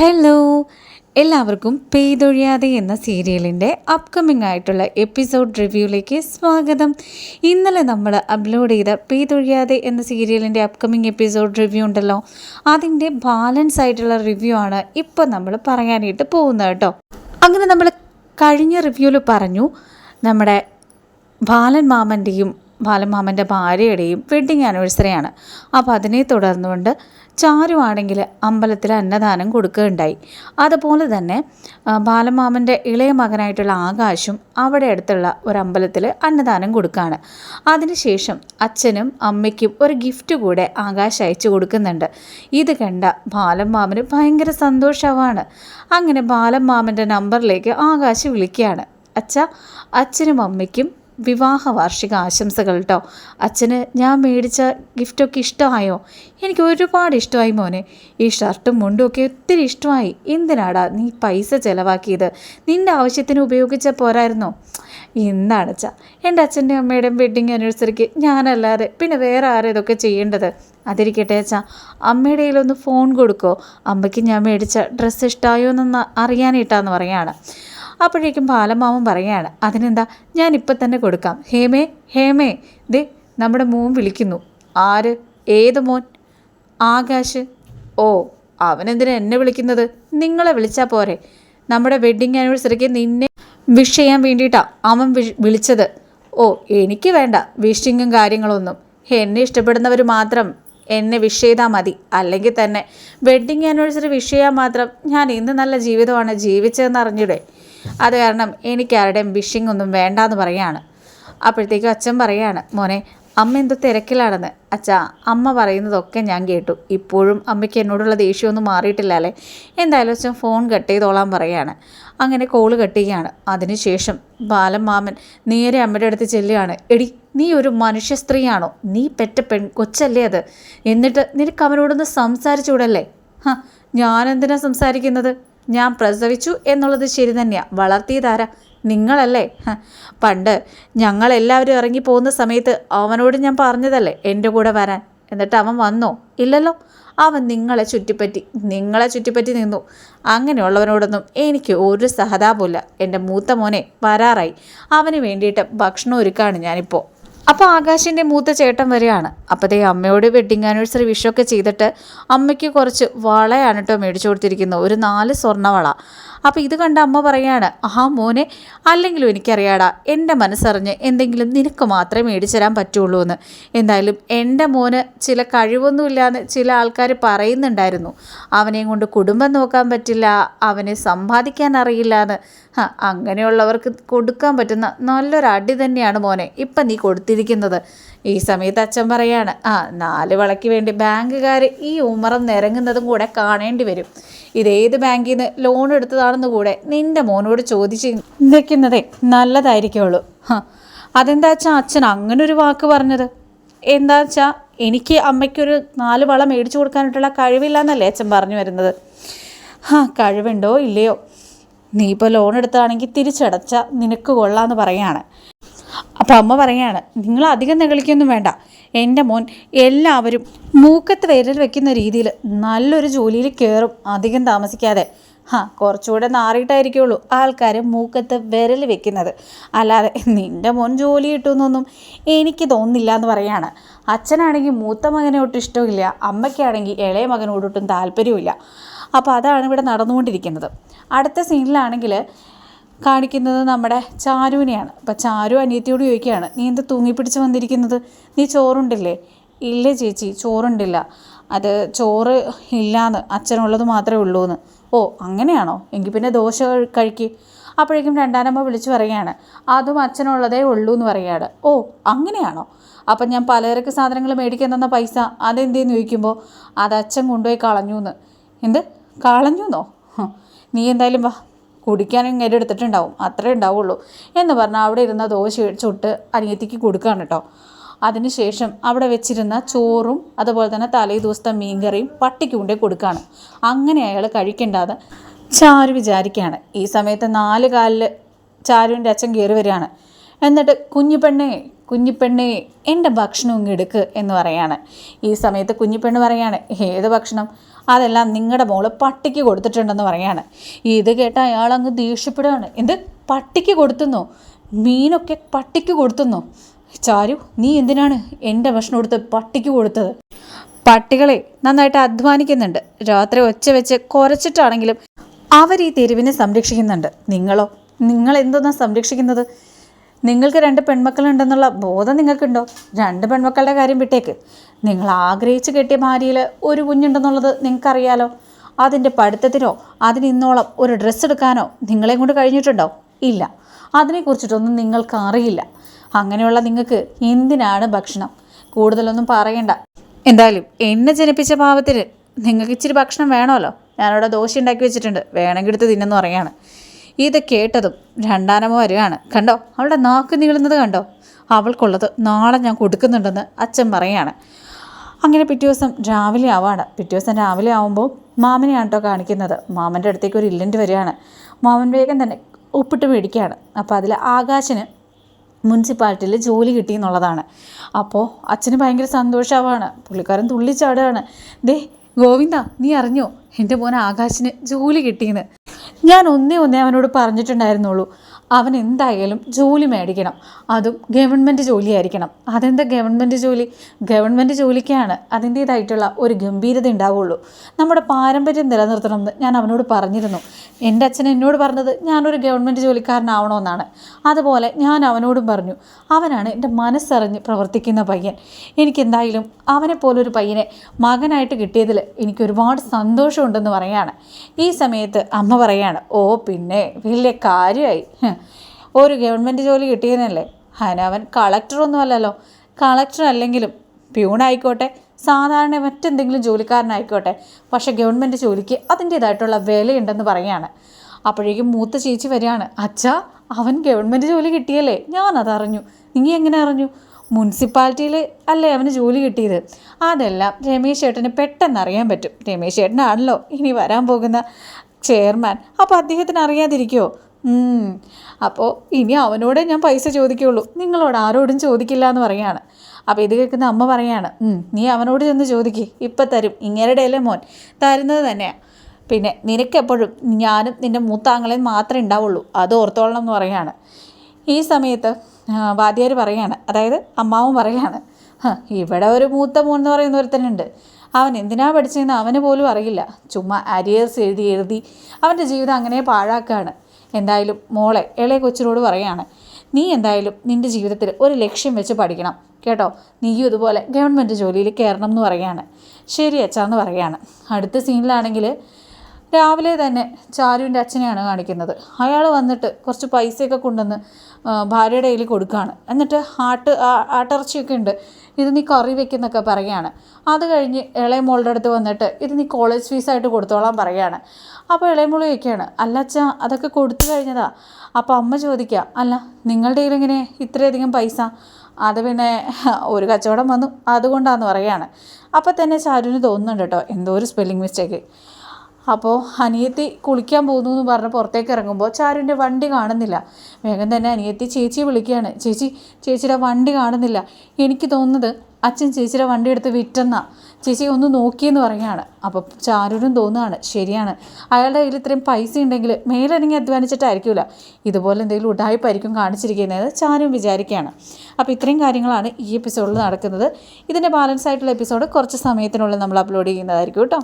Hello എല്ലാവർക്കും പെയ്തൊഴിയാതെ എന്ന സീരിയലിന്റെ അപ്കമിംഗ് ആയിട്ടുള്ള എപ്പിസോഡ് റിവ്യൂയിലേക്ക് സ്വാഗതം. ഇന്നലെ നമ്മൾ അപ്ലോഡ് ചെയ്ത പെയ്തൊഴിയാതെ എന്ന സീരിയലിന്റെ അപ്കമിംഗ് എപ്പിസോഡ് റിവ്യൂ ഉണ്ടല്ലോ. അതിന്റെ ബാലൻസ് ആയിട്ടുള്ള റിവ്യൂ ആണ് ഇപ്പോൾ നമ്മൾ പറയാനായിട്ട് പോകുന്നത് കേട്ടോ. അങ്ങനെ നമ്മൾ കഴിഞ്ഞ റിവ്യൂവിൽ പറഞ്ഞു നമ്മുടെ ബാലൻ മാമന്റെയും ബാലൻ മാമന്റെ ഭാര്യയുടെയും വെഡ്ഡിങ് ആനിവേഴ്സറിയാണ് അപ്പോൾ അതിനെ തുടർന്നുകൊണ്ട് ചാരു ആണെങ്കിൽ അമ്പലത്തിൽ അന്നദാനം കൊടുക്കുകയുണ്ടായി. അതുപോലെ തന്നെ ബാലമാമന്റെ ഇളയ മകനായിട്ടുള്ള ആകാശും അവിടെ അടുത്തുള്ള ഒരു അമ്പലത്തിൽ അന്നദാനം കൊടുക്കുകയാണ്. അതിനുശേഷം അച്ഛനും അമ്മയ്ക്കും ഒരു ഗിഫ്റ്റ് കൂടെ ആകാശ് അയച്ചു കൊടുക്കുന്നുണ്ട്. ഇത് കണ്ട ബാലമാമന് ഭയങ്കര സന്തോഷമാണ്. അങ്ങനെ ബാലമാമന്റെ നമ്പറിലേക്ക് ആകാശ് വിളിക്കുകയാണ്. അച്ഛ അച്ഛനും അമ്മയ്ക്കും വിവാഹ വാർഷിക ആശംസകൾ കേട്ടോ അച്ഛന് ഞാൻ മേടിച്ച ഗിഫ്റ്റൊക്കെ ഇഷ്ടമായോ? എനിക്ക് ഒരുപാട് ഇഷ്ടമായി മോനെ. ഈ ഷർട്ടും മുണ്ടും ഒക്കെ ഒത്തിരി ഇഷ്ടമായി. എന്തിനാടാ നീ പൈസ ചിലവാക്കിയത്? നിന്റെ ആവശ്യത്തിന് ഉപയോഗിച്ച പോരായിരുന്നോ? എന്താണ് അച്ഛാ. എന്റെ അച്ഛന്റെ അമ്മയുടെയും വെഡ്ഡിങ് ആനിവേഴ്സറിക്ക് ഞാനല്ലാതെ പിന്നെ വേറെ ആരും ഇതൊക്കെ ചെയ്യേണ്ടത്? അതിരിക്കട്ടെ അച്ഛാ. അമ്മയുടെ കയ്യിലൊന്ന് ഫോൺ കൊടുക്കോ. അമ്മയ്ക്ക് ഞാൻ മേടിച്ച ഡ്രസ്സ് ഇഷ്ടമായോ എന്നൊന്ന് അറിയാനായിട്ടാന്ന് പറയാണ്. അപ്പോഴേക്കും ബാലമാമൻ പറയാണ് അതിനെന്താ? ഞാൻ ഇപ്പം തന്നെ കൊടുക്കാം. ഹേമേ ഹേമേ. ദേ നമ്മുടെ മോൻ വിളിക്കുന്നു. ആര്? ഏത് മോൻ? ആകാശ്. ഓ അവനെന്തിനാ എന്നെ വിളിക്കുന്നത്? നിങ്ങളെ വിളിച്ചാൽ പോരെ. നമ്മുടെ വെഡ്ഡിങ് ആനിവേഴ്സറിക്ക് നിന്നെ വിഷ് ചെയ്യാൻ വേണ്ടിയിട്ടാണ് അവൻ വിളിച്ചത്. ഓ എനിക്ക് വേണ്ട. വിഷിങ്ങും കാര്യങ്ങളൊന്നും. എന്നെ ഇഷ്ടപ്പെടുന്നവർ മാത്രം എന്നെ വിഷ് ചെയ്താൽ മതി. അല്ലെങ്കിൽ തന്നെ വെഡ്ഡിങ് ആനിവേഴ്സറി വിഷ് ചെയ്യാൻ മാത്രം ഞാൻ ഇന്ന് നല്ല ജീവിതമാണ് ജീവിച്ചതെന്ന് അറിഞ്ഞൂടെ. അത് കാരണം എനിക്ക് ആരുടെയും വിഷിംഗ് ഒന്നും വേണ്ടാന്ന് പറയാണ്. അപ്പോഴത്തേക്കും അച്ഛൻ പറയാണ് മോനെ അമ്മ എന്തോ തിരക്കിലാണെന്ന്. അച്ഛാ അമ്മ പറയുന്നതൊക്കെ ഞാൻ കേട്ടു. ഇപ്പോഴും അമ്മയ്ക്ക് എന്നോടുള്ള ദേഷ്യമൊന്നും മാറിയിട്ടില്ല അല്ലേ? എന്തായാലും അച്ഛൻ ഫോൺ കട്ട് ചെയ്തോളാൻ പറയാണ്. അങ്ങനെ കോൾ കട്ട് ചെയ്യുകയാണ്. അതിനുശേഷം ബാലൻ മാമൻ നേരെ അമ്മയുടെ അടുത്ത് ചെല്ലുകയാണ്. എടി നീ ഒരു മനുഷ്യ സ്ത്രീയാണോ? നീ പെറ്റ പെൺ കൊച്ചല്ലേ അത്? എന്നിട്ട് നിനക്ക് അവനോടൊന്ന് സംസാരിച്ചുകൂടല്ലേ? ഹ ഞാനെന്തിനാ സംസാരിക്കുന്നത്? ഞാൻ പ്രസവിച്ചു എന്നുള്ളത് ശരി തന്നെയാ. വളർത്തിയതാരാ? നിങ്ങളല്ലേ? പണ്ട് ഞങ്ങളെല്ലാവരും ഇറങ്ങി പോകുന്ന സമയത്ത് അവനോട് ഞാൻ പറഞ്ഞതല്ലേ എന്റെ കൂടെ വരാൻ. എന്നിട്ട് അവൻ വന്നോ? ഇല്ലല്ലോ. അവൻ നിങ്ങളെ ചുറ്റിപ്പറ്റി നിങ്ങളെ ചുറ്റിപ്പറ്റി നിന്നു. അങ്ങനെയുള്ളവനോടൊന്നും എനിക്ക് ഒരു സഹതാപമില്ല എന്റെ മൂത്ത മോനെ വരാറായി. അവന് വേണ്ടിയിട്ട് ഭക്ഷണം ഒരുക്കാണ് ഞാനിപ്പോൾ അപ്പോൾ ആകാശിന്റെ മൂത്ത ചേട്ടൻ വരികയാണ് അപ്പോൾ ദേ അമ്മയോട് വെഡിങ് ആനിവേഴ്സറി വിഷൊക്കെ ചെയ്തിട്ട് അമ്മയ്ക്ക് കുറച്ച് വളയാണ് കേട്ടോ മേടിച്ചു കൊടുത്തിരിക്കുന്നത്. ഒരു നാല് സ്വർണവള. അപ്പോൾ ഇത് കണ്ട അമ്മ പറയാണ് ആ മോനെ അല്ലെങ്കിലും എനിക്കറിയാടാ എന്റെ മനസ്സറിഞ്ഞ് എന്തെങ്കിലും നിനക്ക് മാത്രമേ മേടിച്ചു തരാൻ പറ്റുള്ളൂ എന്ന്. എന്തായാലും എന്റെ മോന് ചില കഴിവൊന്നുമില്ലാന്ന് ചില ആൾക്കാർ പറയുന്നുണ്ടായിരുന്നു. അവനെയും കൊണ്ട് കുടുംബം നോക്കാൻ പറ്റില്ല അവനെ സമ്പാദിക്കാൻ അറിയില്ല എന്ന്. അങ്ങനെയുള്ളവർക്ക് കൊടുക്കാൻ പറ്റുന്ന നല്ലൊരു അടി തന്നെയാണ് മോനെ. ഇപ്പം നീ കൊടുത്തിരിക്കുന്നത്. ഈ സമയത്ത് അച്ഛൻ പറയാണ് ആ നാല് വളയ്ക്ക് വേണ്ടി ബാങ്കുകാർ ഈ ഉമറം നിരങ്ങുന്നതും കൂടെ കാണേണ്ടി വരും. ഇതേത് ബാങ്കിൽ നിന്ന് ലോൺ എടുത്തതാണെന്ന് കൂടെ നിന്റെ മോനോട് ചോദിച്ച് നിൽക്കുന്നതേ നല്ലതായിരിക്കുള്ളൂ അതെന്താ വെച്ചാൽ അച്ഛൻ അങ്ങനെ ഒരു വാക്ക് പറഞ്ഞത്. എന്താ വെച്ചാൽ എനിക്ക് അമ്മയ്ക്കൊരു നാല് വള മേടിച്ചു കൊടുക്കാനായിട്ടുള്ള കഴിവില്ല എന്നല്ലേ അച്ഛൻ പറഞ്ഞു വരുന്നത്. ആ കഴിവുണ്ടോ ഇല്ലയോ? നീ ഇപ്പോൾ ലോൺ എടുത്താണെങ്കിൽ തിരിച്ചടച്ച നിനക്ക് കൊള്ളാന്ന് പറയാണ്. അപ്പം അമ്മ പറയാണ് നിങ്ങൾ അധികം നെകളിക്കൊന്നും വേണ്ട. എന്റെ മോൻ എല്ലാവരും മൂക്കത്ത് വിരൽ വെക്കുന്ന രീതിയിൽ നല്ലൊരു ജോലിയിൽ കയറും അധികം താമസിക്കാതെ. ഹാ കുറച്ചുകൂടെ നാറിയിട്ടായിരിക്കുള്ളൂ ആൾക്കാർ മൂക്കത്ത് വിരൽ വെക്കുന്നത്. അല്ലാതെ നിന്റെ മോൻ ജോലി കിട്ടുമെന്നൊന്നും എനിക്ക് തോന്നുന്നില്ല എന്ന് പറയാണ്. അച്ഛനാണെങ്കിൽ മൂത്ത മകനെ ഒട്ടും ഇഷ്ടമില്ല അമ്മയ്ക്കാണെങ്കിൽ ഇളയ മകനോടൊട്ടും താല്പര്യമില്ല അപ്പോൾ അതാണ് ഇവിടെ നടന്നുകൊണ്ടിരിക്കുന്നത്. അടുത്ത സീനിലാണെങ്കിൽ കാണിക്കുന്നത് നമ്മുടെ ചാരുവിനെയാണ്. അപ്പം ചാരു അനിയത്തിയോട് ചോദിക്കുകയാണ് നീ എന്താ തൂങ്ങിപ്പിടിച്ച് വന്നിരിക്കുന്നത്? നീ ചോറുണ്ടില്ലേ? ഇല്ല ചേച്ചി ചോറുണ്ടില്ല. അത് ചോറ് ഇല്ലാന്ന് അച്ഛനുള്ളത് മാത്രമേ ഉള്ളൂ എന്ന് ഓ അങ്ങനെയാണോ? എങ്കിൽ പിന്നെ ദോശ കഴിക്ക്. അപ്പോഴേക്കും രണ്ടാനമ്മ വിളിച്ചു പറയുകയാണ് അതും അച്ഛനുള്ളതേ ഉള്ളൂ എന്ന് പറയുകയാണ്. ഓ അങ്ങനെയാണോ? അപ്പം ഞാൻ പലചരക്ക് സാധനങ്ങൾ മേടിക്കാൻ തന്ന പൈസ അതെന്തേന്ന് ചോദിക്കുമ്പോൾ അത് അച്ഛൻ കൊണ്ടുപോയി കളഞ്ഞു എന്ന് എന്ത്? കളഞ്ഞു എന്നോ നീ എന്തായാലും വാ കുടിക്കാനും ഇങ്ങനെ എടുത്തിട്ടുണ്ടാവും. അത്രേ ഉണ്ടാവുള്ളൂ. എന്ന് പറഞ്ഞാൽ അവിടെ ഇരുന്ന ദോശ ചുട്ട് അനിയത്തിക്ക് കൊടുക്കുകയാണ് കേട്ടോ അതിനുശേഷം അവിടെ വെച്ചിരുന്ന ചോറും അതുപോലെ തന്നെ തലേ ദിവസത്തെ മീൻകറിയും പട്ടിക്ക് കൊണ്ടേ കൊടുക്കുകയാണ് അങ്ങനെ അയാൾ കഴിക്കേണ്ടാതെ ചാരു വിചാരിക്കുകയാണ് ഈ സമയത്ത് നാല് കാലിൽ ചാരുവിന്റെ അച്ഛൻ കയറി വരികയാണ്. എന്നിട്ട് കുഞ്ഞിപ്പെണ്ണേ കുഞ്ഞിപ്പെണ്ണേ എന്റെ ഭക്ഷണം ഇങ്ങ് എടുക്ക് എന്ന് പറയാണ്. ഈ സമയത്ത് കുഞ്ഞിപ്പെണ്ണ് പറയാണ് ഏത് ഭക്ഷണം? അതെല്ലാം നിങ്ങളുടെ മോൾ പട്ടിക്ക് കൊടുത്തിട്ടുണ്ടെന്ന് പറയാണ്. ഇത് കേട്ട അയാൾ അങ്ങ് ദേഷ്യപ്പെടുകയാണ്. എന്ത്? പട്ടിക്ക് കൊടുത്തുന്നോ? മീനൊക്കെ പട്ടിക്ക് കൊടുത്തുന്നോ? ചാരു നീ എന്തിനാണ് എന്റെ ഭക്ഷണം കൊടുത്ത് പട്ടിക്ക് കൊടുത്തത്? പട്ടികളെ നന്നായിട്ട് അധ്വാനിക്കുന്നുണ്ട്. രാത്രി ഒച്ച വെച്ച് കുറച്ചിട്ടാണെങ്കിലും അവർ ഈ തെരുവിനെ സംരക്ഷിക്കുന്നുണ്ട്. നിങ്ങളോ? നിങ്ങൾ എന്തൊന്നാ സംരക്ഷിക്കുന്നത്? നിങ്ങൾക്ക് രണ്ട് പെൺമക്കളുണ്ടെന്നുള്ള ബോധം നിങ്ങൾക്കുണ്ടോ? രണ്ട് പെൺമക്കളുടെ കാര്യം വിട്ടേക്ക്. നിങ്ങൾ ആഗ്രഹിച്ച് കെട്ടിയ ഭാര്യയിൽ ഒരു കുഞ്ഞുണ്ടെന്നുള്ളത് നിങ്ങൾക്കറിയാലോ? അതിന്റെ പഠിത്തത്തിനോ അതിന് ഇന്നോളം ഒരു ഡ്രസ്സ് എടുക്കാനോ നിങ്ങളെ കൊണ്ട് കഴിഞ്ഞിട്ടുണ്ടോ? ഇല്ല. അതിനെക്കുറിച്ചിട്ടൊന്നും നിങ്ങൾക്ക് അറിയില്ല അങ്ങനെയുള്ള നിങ്ങൾക്ക് എന്തിനാണ് ഭക്ഷണം? കൂടുതലൊന്നും പറയണ്ട. എന്തായാലും എന്നെ ജനിപ്പിച്ച പാവത്തിന് നിങ്ങൾക്ക് ഇച്ചിരി ഭക്ഷണം വേണമല്ലോ. ഞാനവിടെ ദോശ ഉണ്ടാക്കി വെച്ചിട്ടുണ്ട്. വേണമെങ്കിൽ എടുത്ത് തിന്നെന്ന് പറയാണ്. ഇത് കേട്ടതും രണ്ടാനമോ വരികയാണ്. കണ്ടോ? അവളുടെ നാക്ക് നീളുന്നത് കണ്ടോ? അവൾക്കുള്ളത് നാളെ ഞാൻ കൊടുക്കുന്നുണ്ടെന്ന് അച്ഛൻ പറയാണ്. അങ്ങനെ പിറ്റേ ദിവസം രാവിലെ ആവാണ്. പിറ്റേ ദിവസം രാവിലെ ആവുമ്പോൾ മാമനെയാണ് കേട്ടോ കാണിക്കുന്നത്. മാമന്റെ അടുത്തേക്ക് ഒരു ഇല്ലന്റ് വരികയാണ്. മാമൻ വേഗം തന്നെ ഒപ്പിട്ട് മേടിക്കുകയാണ്. അപ്പോൾ അതിൽ ആകാശിന് മുനിസിപ്പാലിറ്റിയിൽ ജോലി കിട്ടി എന്നുള്ളതാണ്. അപ്പോൾ അച്ഛന് ഭയങ്കര സന്തോഷമാവാണ് പുള്ളിക്കാരൻ തുള്ളിച്ചാടുകയാണ് ദേ ഗോവിന്ദ നീ അറിഞ്ഞോ? എന്റെ മോൻ ആകാശിന് ജോലി കിട്ടിയെന്ന്. ഞാൻ ഒന്നേ ഒന്നേ അവനോട് പറഞ്ഞിട്ടുണ്ടായിരുന്നുള്ളൂ. അവൻ എന്തായാലും ജോലി മേടിക്കണം. അതും ഗവൺമെന്റ് ജോലിയായിരിക്കണം. അതെന്താ ഗവൺമെന്റ് ജോലി? ഗവൺമെന്റ് ജോലിക്കാണ് അതിന്റേതായിട്ടുള്ള ഒരു ഗംഭീരത ഉണ്ടാവുള്ളൂ. നമ്മുടെ പാരമ്പര്യം നിലനിർത്തണമെന്ന് ഞാൻ അവനോട് പറഞ്ഞിരുന്നു. എന്റെ അച്ഛൻ എന്നോട് പറഞ്ഞത് ഞാനൊരു ഗവൺമെന്റ് ജോലിക്കാരനാവണമെന്നാണ്. അതുപോലെ ഞാൻ അവനോടും പറഞ്ഞു അവനാണ് എന്റെ മനസ്സറിഞ്ഞ് പ്രവർത്തിക്കുന്ന പയ്യൻ. എനിക്കെന്തായാലും അവനെ പോലൊരു പയ്യനെ മകനായിട്ട് കിട്ടിയതിൽ എനിക്ക് ഒരുപാട് സന്തോഷമുണ്ടെന്ന് പറയാണ്. ഈ സമയത്ത് അമ്മ പറയാണ് ഓ പിന്നെ വലിയ കാര്യമായി. ഒരു ഗവൺമെന്റ് ജോലി കിട്ടിയതിനല്ലേ അതിനവൻ കളക്ടറൊന്നും അല്ലല്ലോ കളക്ടർ അല്ലെങ്കിലും പ്യൂണായിക്കോട്ടെ സാധാരണ മറ്റെന്തെങ്കിലും ജോലിക്കാരനായിക്കോട്ടെ പക്ഷേ ഗവൺമെന്റ് ജോലിക്ക് അതിന്റേതായിട്ടുള്ള വിലയുണ്ടെന്ന് പറയുകയാണ്. അപ്പോഴേക്കും മൂത്ത ചേച്ചി വരികയാണ്. അച്ഛാ അവൻ ഗവൺമെന്റ് ജോലി കിട്ടിയല്ലേ? ഞാനതറിഞ്ഞു. നീ എങ്ങനെ അറിഞ്ഞു? മുനിസിപ്പാലിറ്റിയിൽ അല്ലേ അവന് ജോലി കിട്ടിയത്? അതെല്ലാം രമേശ് ചേട്ടന് പെട്ടെന്ന് അറിയാൻ പറ്റും. രമേശ് ചേട്ടനാണല്ലോ ഇനി വരാൻ പോകുന്ന ചെയർമാൻ. അപ്പോൾ അദ്ദേഹത്തിന് അറിയാതിരിക്കുമോ അപ്പോൾ ഇനി അവനോടേ ഞാൻ പൈസ ചോദിക്കുള്ളൂ. നിങ്ങളോട് ആരോടും ചോദിക്കില്ല എന്ന് പറയാണ് അപ്പോൾ ഇത് കേൾക്കുന്ന അമ്മ പറയാണ് നീ അവനോട് ചെന്ന് ചോദിക്ക് ഇപ്പം തരും ഇങ്ങേരുടെ അല്ലേ മോൻ തരുന്നത് തന്നെയാണ് പിന്നെ നിനക്കെപ്പോഴും ഞാനും നിന്റെ മൂത്താങ്ങളെയും മാത്രമേ ഉണ്ടാവുള്ളൂ അത് ഓർത്തോളണം എന്ന് പറയാണ് ഈ സമയത്ത് വാദ്യാർ പറയാണ് അതായത് അമ്മാവും പറയാണ് ഇവിടെ ഒരു മൂത്ത മോൻ എന്ന് പറയുന്ന ഒരുത്തനുണ്ട്. അവൻ എന്തിനാ പഠിച്ചതെന്ന് അവന് പോലും അറിയില്ല. ചുമ്മാ അരിയേഴ്സ് എഴുതി എഴുതി അവന്റെ ജീവിതം അങ്ങനെ പാഴാക്കുകയാണ്. എന്തായാലും മോളെ ഇളയ കൊച്ചിനോട് പറയുകയാണ് നീ എന്തായാലും നിന്റെ ജീവിതത്തിൽ ഒരു ലക്ഷ്യം വെച്ച് പഠിക്കണം കേട്ടോ? നീയും ഇതുപോലെ ഗവൺമെന്റ് ജോലിയിൽ കയറണം എന്ന് പറയാണ്. ശരി അച്ഛാന്ന് പറയാണ്. അടുത്ത സീനിലാണെങ്കിൽ രാവിലെ തന്നെ ചാരുവിന്റെ അച്ഛനെയാണ് കാണിക്കുന്നത്. അയാൾ വന്നിട്ട് കുറച്ച് പൈസയൊക്കെ കൊണ്ടുവന്ന് ഭാര്യയുടെ കയ്യിൽ കൊടുക്കുകയാണ്. എന്നിട്ട് ആട്ട് ആട്ടിറച്ചിയൊക്കെ ഉണ്ട്. ഇത് നീ കറി വെക്കുന്നൊക്കെ പറയുകയാണ്. അത് കഴിഞ്ഞ് ഇളയ മോളുടെ അടുത്ത് വന്നിട്ട് ഇത് നീ കോളേജ് ഫീസായിട്ട് കൊടുത്തോളാൻ പറയുകയാണ്. അപ്പോൾ ഇളയമോൾ ചോദിക്കുകയാണ് അല്ല അച്ഛാ അതൊക്കെ കൊടുത്തു കഴിഞ്ഞതാ. അപ്പോൾ അമ്മ ചോദിക്കുക അല്ല നിങ്ങളുടെ കയ്യിൽ ഇങ്ങനെ ഇത്രയധികം പൈസ? അത് പിന്നെ ഒരു കച്ചവടം വന്നു. അതുകൊണ്ടാണെന്ന് പറയുകയാണ്. അപ്പോൾ തന്നെ ചാരുവിന് തോന്നുന്നുണ്ട് കേട്ടോ എന്തോ ഒരു സ്പെല്ലിംഗ് മിസ്റ്റേക്ക് അപ്പോൾ അനിയത്തി കുളിക്കാൻ പോകുന്നു എന്ന് പറഞ്ഞ് പുറത്തേക്ക് ഇറങ്ങുമ്പോൾ ചാരുവിന്റെ വണ്ടി കാണുന്നില്ല. വേഗം തന്നെ അനിയത്തി ചേച്ചി വിളിക്കുകയാണ്. ചേച്ചി ചേച്ചിയുടെ വണ്ടി കാണുന്നില്ല. എനിക്ക് തോന്നുന്നത് അച്ഛൻ ചേച്ചിയുടെ വണ്ടി എടുത്ത് വിറ്റെന്നാ. ചേച്ചി ഒന്ന് നോക്കിയെന്ന് പറയുകയാണ്. അപ്പോൾ ചാരുവിനും തോന്നുകയാണ് ശരിയാണ്. അയാളുടെ കയ്യിൽ ഇത്രയും പൈസ ഉണ്ടെങ്കിൽ മേലിറങ്ങി അധ്വാനിച്ചിട്ടായിരിക്കില്ല ഇതുപോലെ എന്തെങ്കിലും ഉടായ്പായിരിക്കും കാണിച്ചിരിക്കുന്നത് ചാരും വിചാരിക്കുകയാണ്. അപ്പോൾ ഇത്രയും കാര്യങ്ങളാണ് ഈ എപ്പിസോഡിൽ നടക്കുന്നത്. ഇതിന്റെ ബാലൻസ് ആയിട്ടുള്ള എപ്പിസോഡ് കുറച്ച് സമയത്തിനുള്ളിൽ നമ്മൾ അപ്ലോഡ് ചെയ്യുന്നതായിരിക്കും കേട്ടോ.